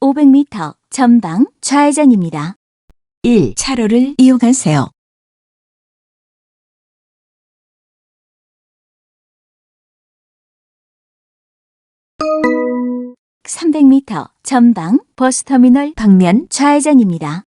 500m 전방 좌회전입니다. 1. 차로를 이용하세요. 300m 전방 버스터미널 방면 좌회전입니다.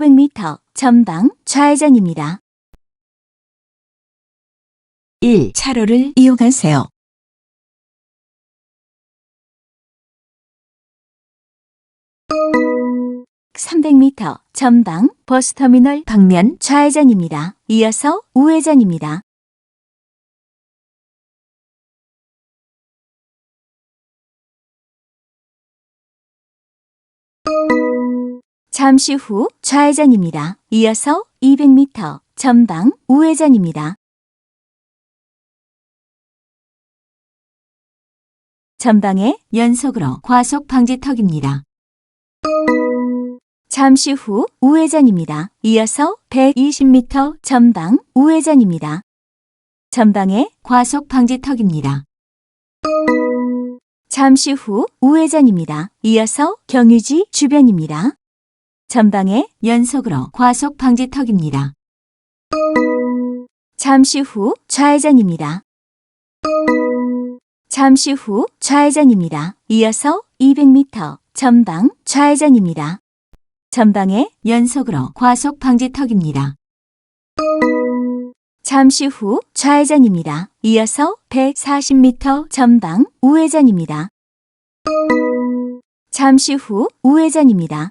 (500m) 전방 좌회전입니다. 1. 차로를 이용하세요. 300m 전방 버스터미널 방면 좌회전입니다. 이어서 우회전입니다. 잠시 후 좌회전입니다. 이어서 200m 전방 우회전입니다. 전방에 연속으로 과속 방지턱입니다. 잠시 후 우회전입니다. 이어서 120m 전방 우회전입니다. 전방에 과속 방지턱입니다. 잠시 후 우회전입니다. 이어서 경유지 주변입니다. 전방에 연속으로 과속 방지턱입니다. 잠시 후 좌회전입니다. 잠시 후 좌회전입니다. 이어서 200m 전방 좌회전입니다. 전방에 연속으로 과속 방지턱입니다. 잠시 후 좌회전입니다. 이어서 140m 전방 우회전입니다. 잠시 후 우회전입니다.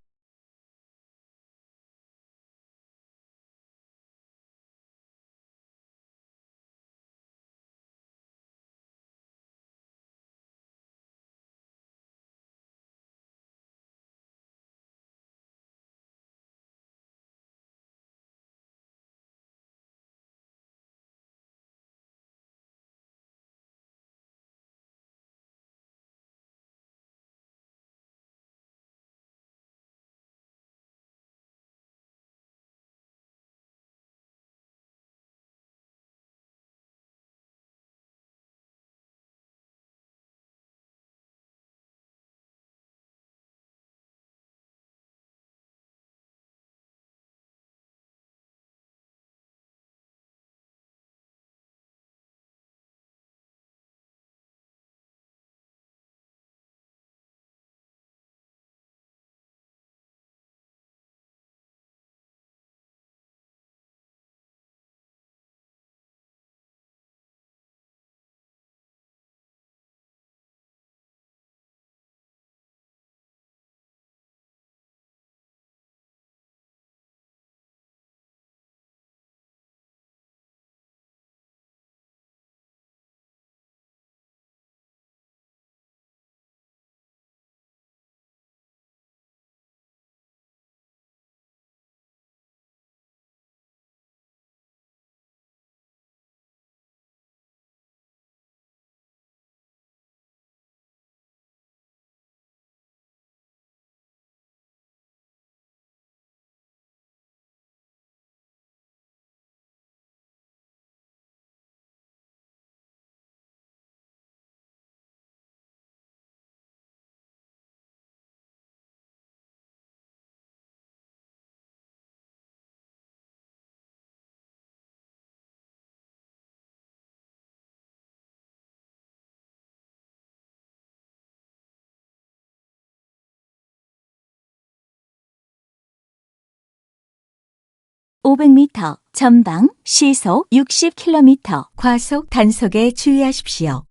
500m 전방 시속 60km 과속 단속에 주의하십시오.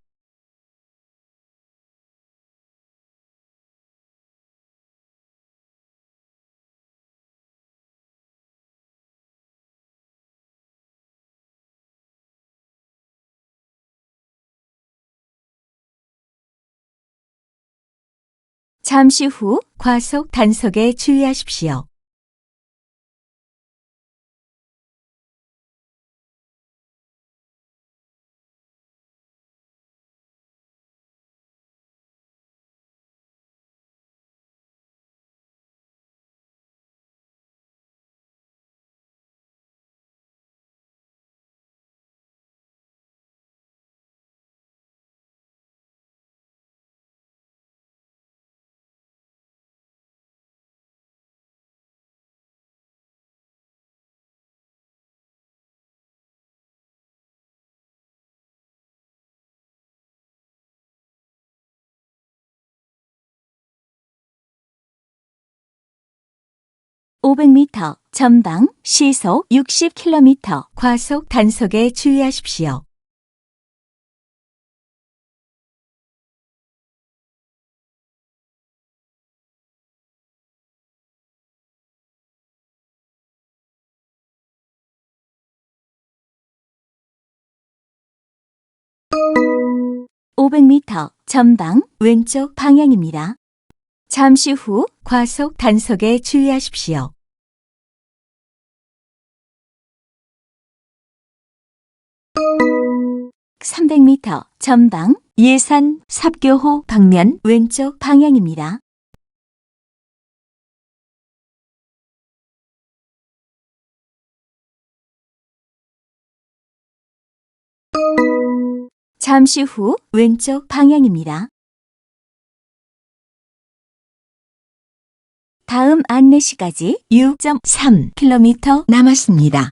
잠시 후 과속 단속에 주의하십시오. (500m) 전방 시속 (60km) 과속 단속에 주의하십시오. (500m) 전방 왼쪽 방향입니다. 잠시 후 과속 단속에 주의하십시오. 300m 전방 예산 삽교호 방면 왼쪽 방향입니다. 잠시 후 왼쪽 방향입니다. 다음 안내시까지 6.3km 남았습니다.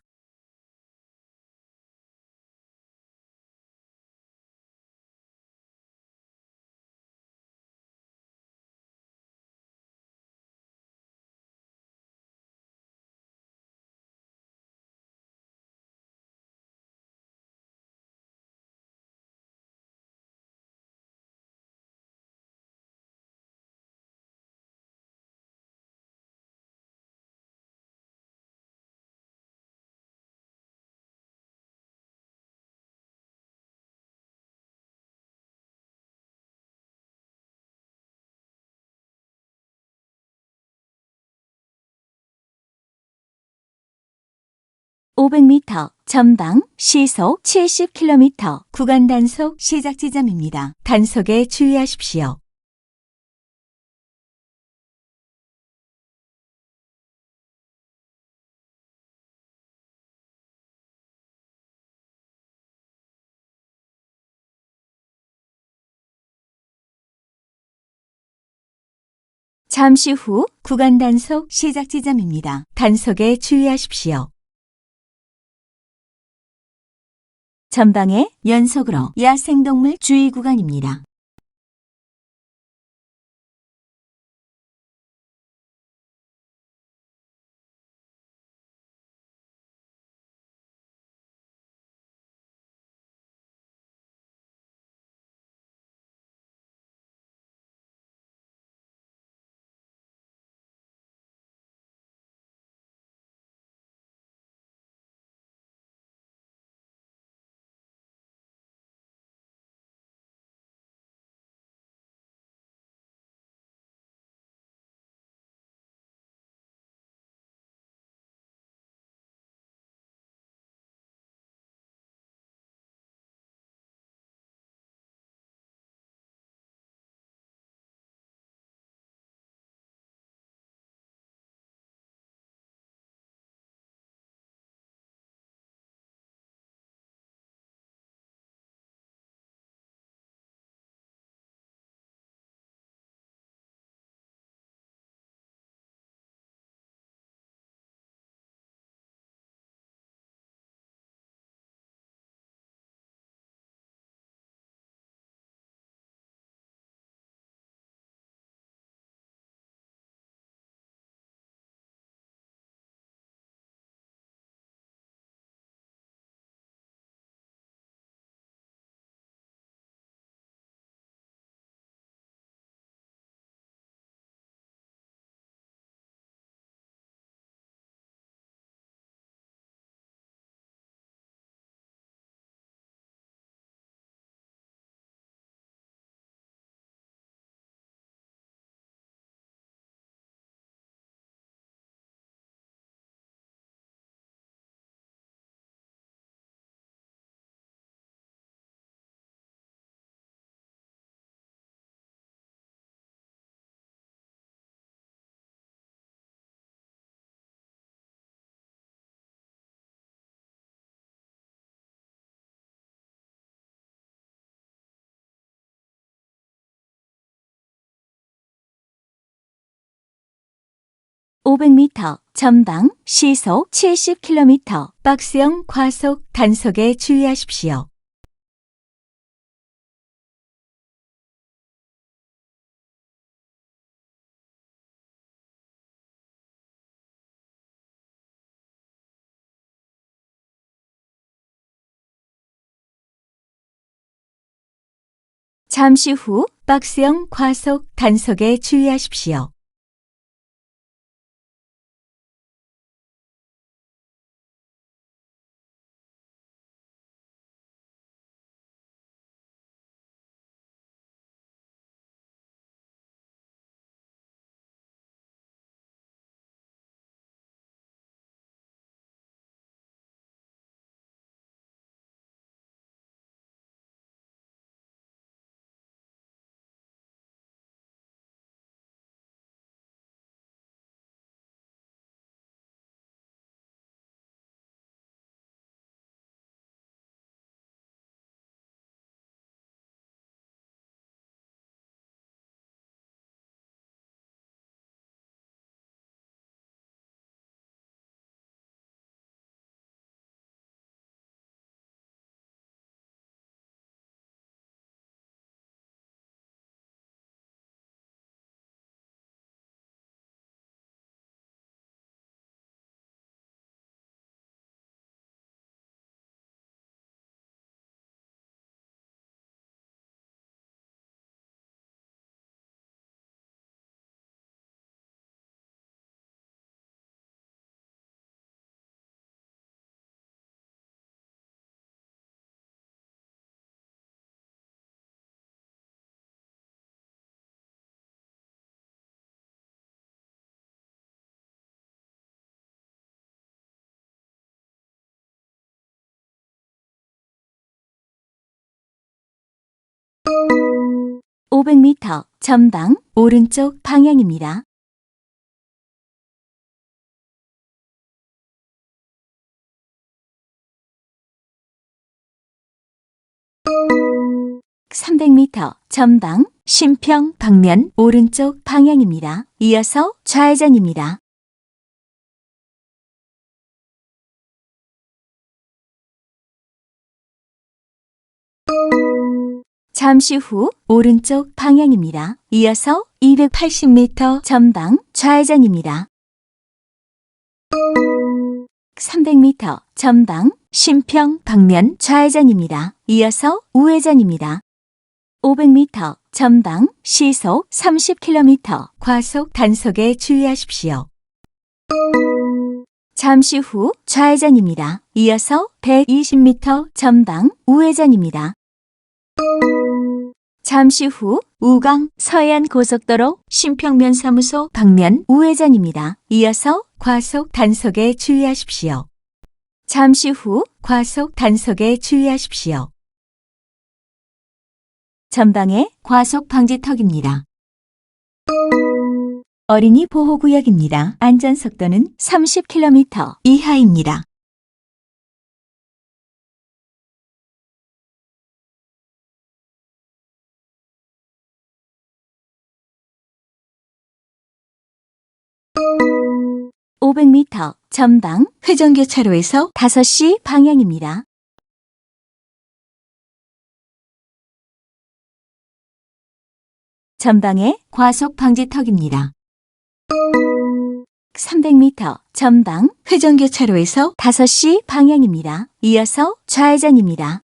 (500m) 전방 시속 (70km) 구간 단속 시작 지점입니다. 단속에 주의하십시오. 잠시 후 구간 단속 시작 지점입니다. 단속에 주의하십시오. 전방에 연속으로 야생동물 주의 구간입니다. 500m, 전방, 시속 70km, 박스형 과속 단속에 주의하십시오. 잠시 후 박스형 과속 단속에 주의하십시오. (500m) 전방 오른쪽 방향입니다. (300m) 전방 신평 방면 오른쪽 방향입니다. 이어서 좌회전입니다. 잠시 후 오른쪽 방향입니다. 이어서 280m 전방 좌회전입니다. 300m 전방 신평 방면 좌회전입니다. 이어서 우회전입니다. 500m 전방 시속 30km 과속 단속에 주의하십시오. 잠시 후 좌회전입니다. 이어서 120m 전방 우회전입니다. 잠시 후 우강 서해안 고속도로 신평면 사무소 방면 우회전입니다. 이어서 과속 단속에 주의하십시오. 잠시 후 과속 단속에 주의하십시오. 전방에 과속 방지턱입니다. 어린이 보호구역입니다. 안전속도는 30km 이하입니다. (500m) 전방 회전교차로에서 5시 방향입니다. 전방에 과속 방지턱입니다. 300m 전방 회전교차로에서 5시 방향입니다. 이어서 좌회전입니다.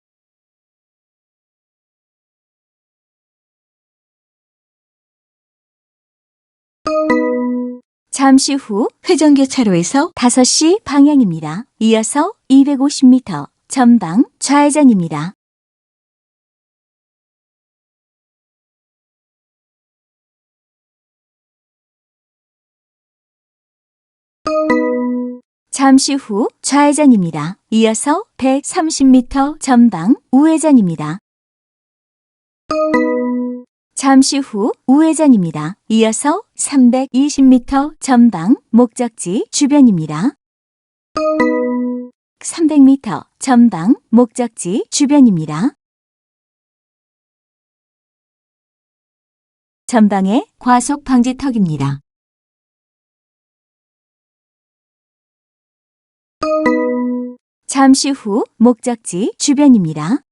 잠시 후 회전교차로에서 5시 방향입니다. 이어서 250m 전방 좌회전입니다. 잠시 후 좌회전입니다. 이어서 130m 전방 우회전입니다. 잠시 후 우회전입니다. 이어서 320m 전방 목적지 주변입니다. 300m 전방 목적지 주변입니다. 전방에 과속 방지턱입니다. 잠시 후 목적지 주변입니다.